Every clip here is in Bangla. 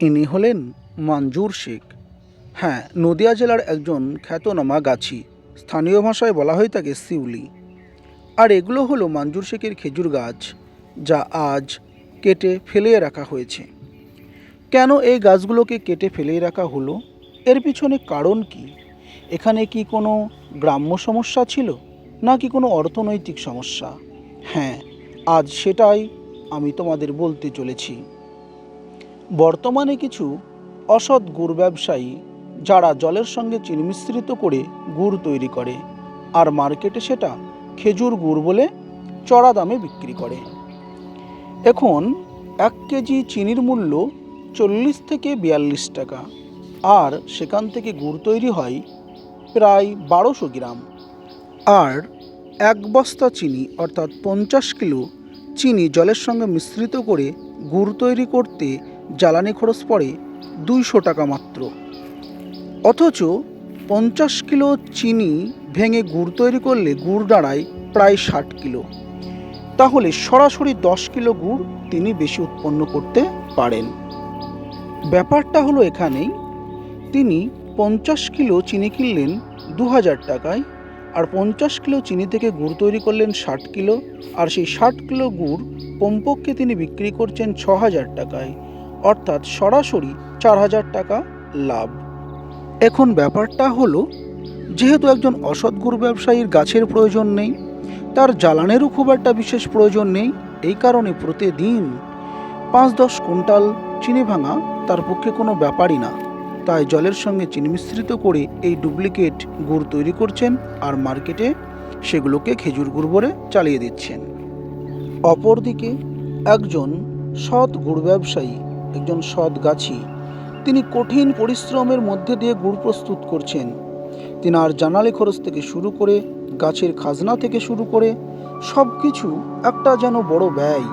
ইনি হলেন মঞ্জুর শেখ। হ্যাঁ নদিয়া জেলার একজন খ্যাতনামা গাছি। স্থানীয় ভাষায় বলা হয় তাকে শিউলি। আর এগুলো হলো মঞ্জুর শেখের খেজুর গাছ, যা আজ কেটে ফেলিয়ে রাখা হয়েছে। কেন এই গাছগুলোকে কেটে ফেলিয়ে রাখা হলো? এর পিছনে কারণ কি? এখানে কি কোনো গ্রাম্য সমস্যা ছিল? নাকি কোনো অর্থনৈতিক সমস্যা? হ্যাঁ আজ সেটাই আমি তোমাদের বলতে চলেছি। বর্তমানে কিছু অসৎ গুড় ব্যবসায়ী যারা জলের সঙ্গে চিনি মিশ্রিত করে গুড় তৈরি করে আর মার্কেটে সেটা খেজুর গুড় বলে চড়া দামে বিক্রি করে। এখন এক কেজি চিনির মূল্য চল্লিশ থেকে বিয়াল্লিশ টাকা আর সেখান থেকে গুড় তৈরি হয় প্রায় বারোশো গ্রাম। আর এক বস্তা চিনি অর্থাৎ পঞ্চাশ কিলো চিনি জলের সঙ্গে মিশ্রিত করে গুড় তৈরি করতে জ্বালানি খরচ পড়ে দুইশো টাকা মাত্র। অথচ পঞ্চাশ কিলো চিনি ভেঙে গুড় তৈরি করলে গুড় দাঁড়ায় প্রায় ষাট কিলো। তাহলে সরাসরি দশ কিলো গুড় তিনি বেশি উৎপন্ন করতে পারেন। ব্যাপারটা হলো এখানেই, তিনি পঞ্চাশ কিলো চিনি কিনলেন দু হাজার টাকায় আর পঞ্চাশ কিলো চিনি থেকে গুড় তৈরি করলেন ষাট কিলো আর সেই ষাট কিলো গুড় কমপক্ষে তিনি বিক্রি করছেন ছ হাজার টাকায়। অর্থাৎ সরাসরি চার হাজার টাকা লাভ। এখন ব্যাপারটা হলো, যেহেতু একজন অসৎ গুড় ব্যবসায়ীর গাছের প্রয়োজন নেই, তার জ্বালানেরও খুব একটা বিশেষ প্রয়োজন নেই, এই কারণে প্রতিদিন পাঁচ দশ কুইন্টাল চিনি ভাঙা তার পক্ষে কোনো ব্যাপারই না। তাই জলের সঙ্গে চিনি মিশ্রিত করে এই ডুপ্লিকেট গুড় তৈরি করছেন আর মার্কেটে সেগুলোকে খেজুর গুড় বলে চালিয়ে দিচ্ছেন। অপরদিকে একজন সৎ গুড় ব্যবসায়ী একজন সৎ গাছি। তিনি কঠিন পরিশ্রমের মধ্যে দিয়ে গুড় প্রস্তুত করছেন। তিনি আর জানালে খরচ থেকে শুরু করে, গাছের খাজনা থেকে শুরু করে সব কিছু একটা যেন বড় ব্যয়।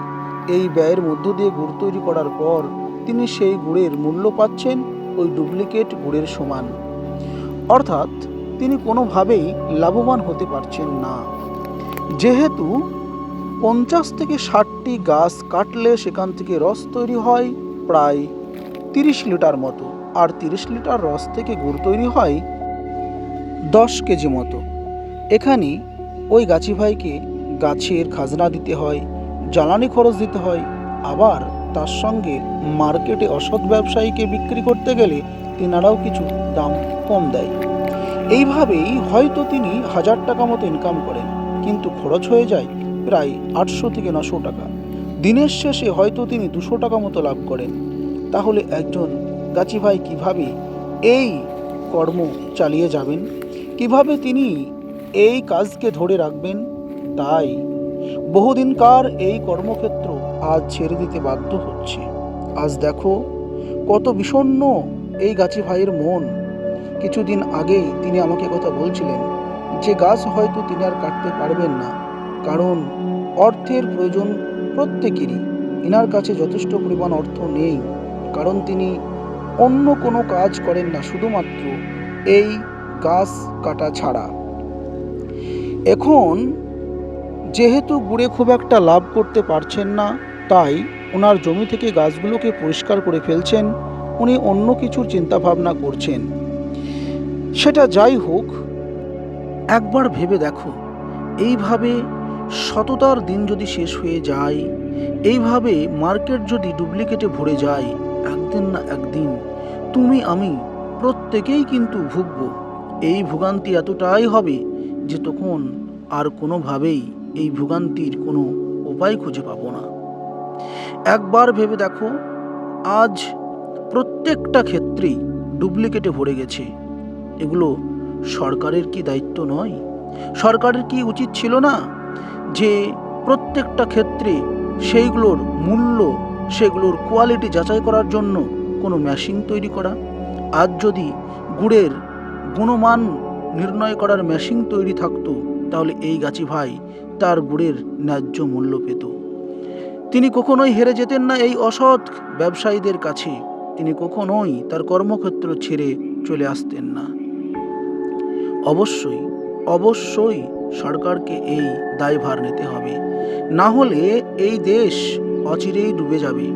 এই ব্যয়ের মধ্য দিয়ে গুড় তৈরি করার পর তিনি সেই গুড়ের মূল্য পাচ্ছেন ওই ডুপ্লিকেট গুড়ের সমান। অর্থাৎ তিনি কোনোভাবেই লাভবান হতে পারছেন না। যেহেতু পঞ্চাশ থেকে ষাটটি গাছ কাটলে সেখান থেকে রস তৈরি হয় প্রায় তিরিশ লিটার মতো। আর তিরিশ লিটার রস থেকে গুড় তৈরি হয় দশ কেজি মতো। এখানে ওই গাছি ভাইকে গাছের খাজনা দিতে হয়, জ্বালানি খরচ দিতে হয়। আবার তার সঙ্গে মার্কেটে অসৎ ব্যবসায়ীকে বিক্রি করতে গেলে তেনারাও কিছু দাম কম দেয়। এইভাবেই হয়তো তিনি হাজার টাকা মতো ইনকাম করেন, কিন্তু খরচ হয়ে যায় প্রায় আটশো থেকে নশো টাকা। দিনের শেষে হয়তো তিনি দুশো টাকা মতো লাভ করেন। তাহলে একজন গাছি ভাই কীভাবে এই কর্ম চালিয়ে যাবেন? কীভাবে তিনি এই কাজকে ধরে রাখবেন? তাই বহুদিনকার এই কর্মক্ষেত্র আজ ছেড়ে দিতে বাধ্য হচ্ছে। আজ দেখো কত বিষণ্ণ এই গাছি ভাইয়ের মন। কিছুদিন আগেই তিনি আমাকে কথা বলছিলেন, যে গাছ হয়তো তিনি আর কাটতে পারবেন না, কারণ অর্থের প্রয়োজন প্রত্যেকেরই এনার কাছে যথেষ্ট পরিমাণ অর্থ নেই, কারণ তিনি অন্য কোনো কাজ করেন না, শুধুমাত্র এই গাছ কাটা ছাড়া। এখন যেহেতু গুড়ে খুব একটা লাভ করতে পারছেন না, তাই ওনার জমি থেকে গাছগুলোকে পরিষ্কার করে ফেলছেন, উনি অন্য কিছুর চিন্তা ভাবনা করছেন। সেটা যাই হোক, একবার ভেবে দেখো এইভাবে সততার দিন যদি শেষ হয়ে যায়, এইভাবে মার্কেট যদি ডুপ্লিকেটে ভরে যায়, একদিন না একদিন, তুমি, আমি প্রত্যেকেই কিন্তু ভুগব। এই ভোগান্তি এতটাই হবে যে তখন আর কোনোভাবেই এই ভোগান্তির কোনো উপায় খুঁজে পাবো না। একবার ভেবে দেখো, আজ প্রত্যেকটা ক্ষেত্রেই ডুপ্লিকেটে ভরে গেছে। এগুলো সরকারের কি দায়িত্ব নয়? সরকারের কি উচিত ছিল না যে প্রত্যেকটা ক্ষেত্রে সেইগুলোর মূল্য, সেগুলোর কোয়ালিটি যাচাই করার জন্য কোনো মেশিন তৈরি করা। আজ যদি গুড়ের গুণমান নির্ণয় করার মেশিন তৈরি থাকতো, তাহলে এই গাছি ভাই তার গুড়ের ন্যায্য মূল্য পেত। তিনি কখনোই হেরে যেতেন না এই অসৎ ব্যবসায়ীদের কাছে। তিনি কখনোই তার কর্মক্ষেত্র ছেড়ে চলে আসতেন না। অবশ্যই অবশ্যই সরকারকে এই দায়ভার নিতে হবে। না হলে এই দেশ অচিরেই ডুবে যাবে।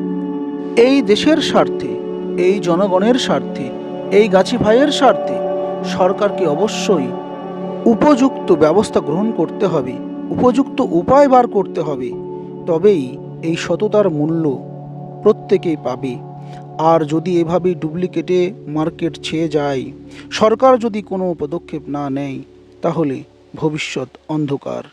এই দেশের স্বার্থে, এই জনগণের স্বার্থে, এই গাছি ভাইয়ের স্বার্থে সরকারকে অবশ্যই উপযুক্ত ব্যবস্থা গ্রহণ করতে হবে, উপযুক্ত উপায় বার করতে হবে। তবেই এই সততার মূল্য প্রত্যেকেই পাবে। আর যদি এভাবেই ডুপ্লিকেটে মার্কেট ছেয়ে যায়, সরকার যদি কোনো পদক্ষেপ না নেয় তাহলে ভবিষ্যৎ অন্ধকার।